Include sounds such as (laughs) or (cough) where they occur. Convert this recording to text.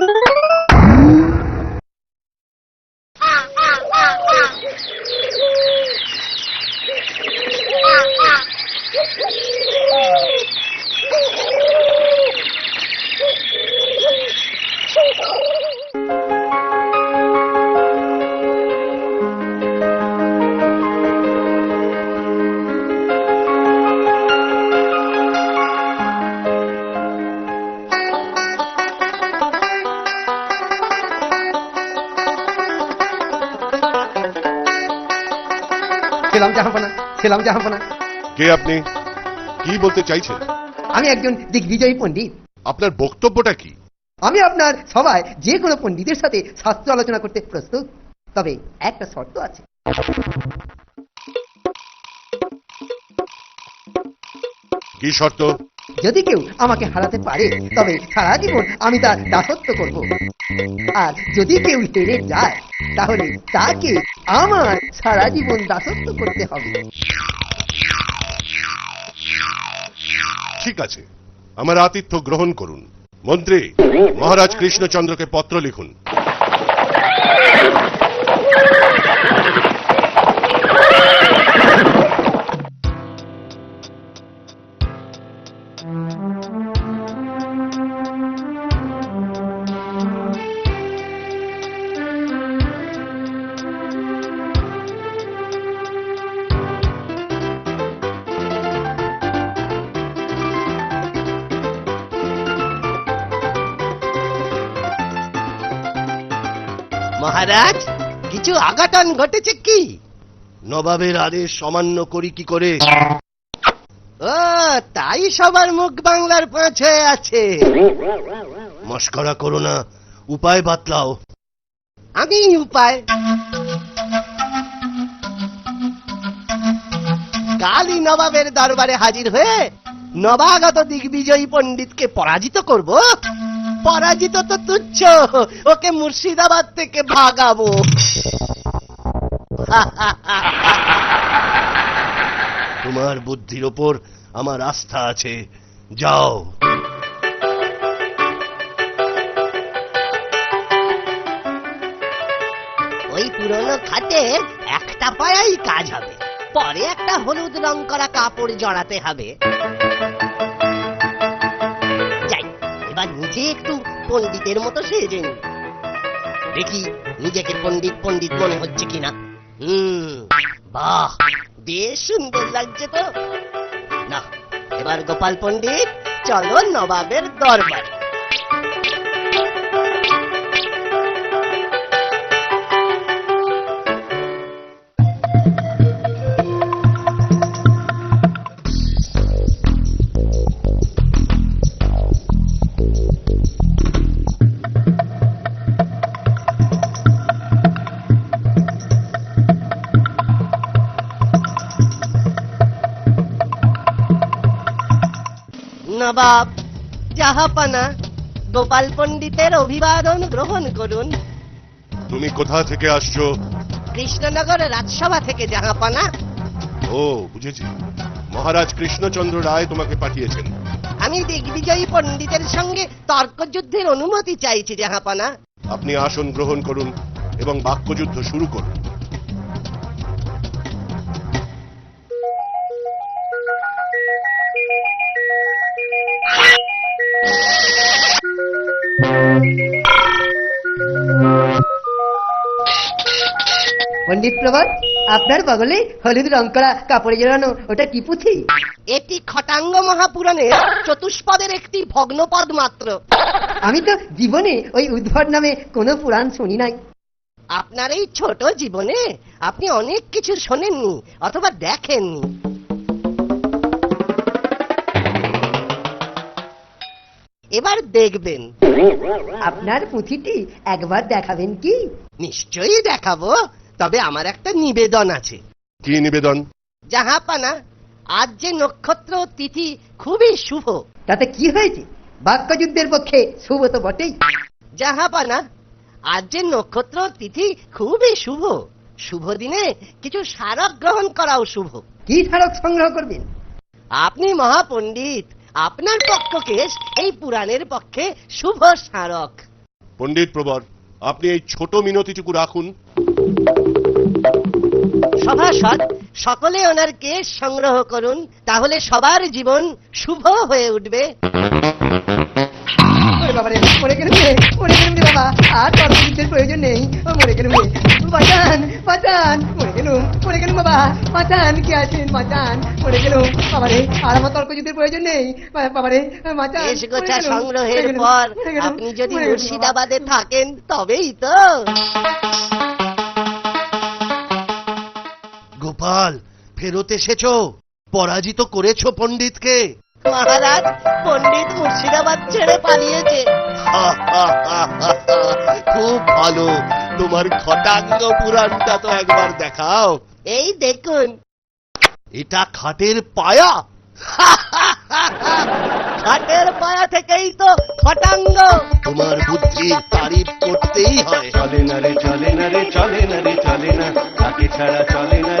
Bye. (laughs) ছিলাম জাহাপনা ছিলাম জাহাপনা কে আপনি? কি বলতে চাইছেন? আমি একজন দিগ্বিজয়ী পণ্ডিত। আপনার বক্তব্যটা কি? আমি আপনার সবাই যে কোনো পণ্ডিতের সাথে শাস্ত্র আলোচনা করতে প্রস্তুত। তবে একটা শর্ত আছে। কি শর্ত? যদি কেউ আমাকে হারাতে পারে, তবে সারা জীবন আমি তার দাসত্ব করব। আর যদি কেউ হেরে যায়, তাহলে তাকে আমার সারা জীবন দাসত্ব করতে হবে। ঠিক আছে, আমার আতিথ্য গ্রহণ করুন। মন্ত্রী, মহারাজ কৃষ্ণচন্দ্রকে পত্র লিখুন। মহারাজ কিছু আঘাটন ঘটেছে কি? নবাবের আদেশ অমান্য করি কি করে? ও তাই সবার মুখ বাংলার পাঁচে আছে। মস্করা করো না উপায় বাতলাও। আমি উপায়। কালই নবাবের দরবারে হাজির হয়ে নবাগত দিগ্বিজয়ী পণ্ডিতকে পরাজিত করব। পরাজিত তো তুচ্ছ। ওকে মুর্শিদাবাদ থেকে ভাগাবো। তোমার বুদ্ধির ওপর আমার আস্থা আছে। যাও। ওই পুরনো খাটে একটা পায়াই কাজ হবে। পরে একটা হলুদ রং করা কাপড় জড়াতে হবে। নিজে একটু পণ্ডিতের মতো সেজে নি দেখি, নিজেকে পণ্ডিত পণ্ডিত মনে হচ্ছে কিনা? হুম, বাহ, বেশ সুন্দর লাগছে তো। না, এবার গোপাল পণ্ডিত, চলো নবাবের দরবার। নবাব জাহাপানা গোপাল পণ্ডিতের অভিবাদন গ্রহণ করুন। তুমি কোথা থেকে আসছো? কৃষ্ণনগর রাজসভা থেকে জাহাপানা ও বুঝেছি। মহারাজ কৃষ্ণচন্দ্র রায় তোমাকে পাঠিয়েছেন। আমি দিগ্বিজয়ী পণ্ডিতের সঙ্গে তর্কযুদ্ধের অনুমতি চাইছি জাহাপানা আপনি আসন গ্রহণ করুন এবং বাক্যযুদ্ধ শুরু করুন। পণ্ডিত প্রভাত আপনার বগলে হলুদ রং করা কাপড়ে জড়ানো ওটা কি পুঁথি? এটি খটাঙ্গ মহাপুরাণের চতুষ্পদের একটি ভগ্নপদ মাত্র। আমি তো জীবনে ওই উদ্ভট নামে কোনো পুরাণ শুনি নাই। আপনার এই ছোট জীবনে আপনি অনেক কিছু শোনেননি অথবা দেখেননি। এবার দেখবেন। আপনার পুঁথিটি একবার দেখাবেন কি? নিশ্চয়ই দেখাবো তবে আমার একটা নিবেদন আছে। কি নিবেদন? জাহাপানা আজ যে নক্ষত্র তিথি খুবই শুভ। তাতে কি হয়েছে? বাক্যযুদ্ধের পক্ষে শুভ তো বটেই। জাহাপানা আজ যে নক্ষত্র তিথি খুবই শুভ। শুভ দিনে কিছু স্মারক গ্রহণ করাও শুভ। কি স্মারক সংগ্রহ করবেন? আপনি মহাপণ্ডিত আপনার পক্ষকেশ এই পুরাণের পক্ষে শুভ স্মারক। পণ্ডিত প্রবর আপনি এই ছোট মিনতিটুকু রাখুন। সভাসদ সকলে ওনার কেস সংগ্রহ করুন তাহলে সবার জীবন শুভ হয়ে উঠবে। বাবা মরে গেলুম মরে গেলুম বাবা আর প্রয়োজন নেই। ও মরে গেলুম রে। বাঁচান বাঁচান। মরে গেলুম গেলুম বাবা। বাঁচান কে আছেন বাঁচান মরে গেলুম। বাবা রে আর আমার তর্কযুদ্ধের প্রয়োজন নেই। বা- বাবা রে বাঁচান কেস মরে গোছা সংগ্রহের পর আপনি যদি। মুর্শিদাবাদে থাকেন তবেই তো। গোপাল ফেরত এসেছ? পরাজিত করেছ পণ্ডিতকে? মহারাজ পণ্ডিত মুর্শিদাবাদ ছেড়ে পালিয়েছে। খুব ভালো। তোমার খটাঙ্গ পুরাণটা তো একবার দেখাও। এই দেখুন। এটা খাটের পায়া। খাটের পায়া থেকেই তো খটাঙ্গ। তোমার বুদ্ধির তারিফ করতেই হয়। চলে না রে চলে না রে চলে না রে চলে না। তাকে ছাড়া চলে না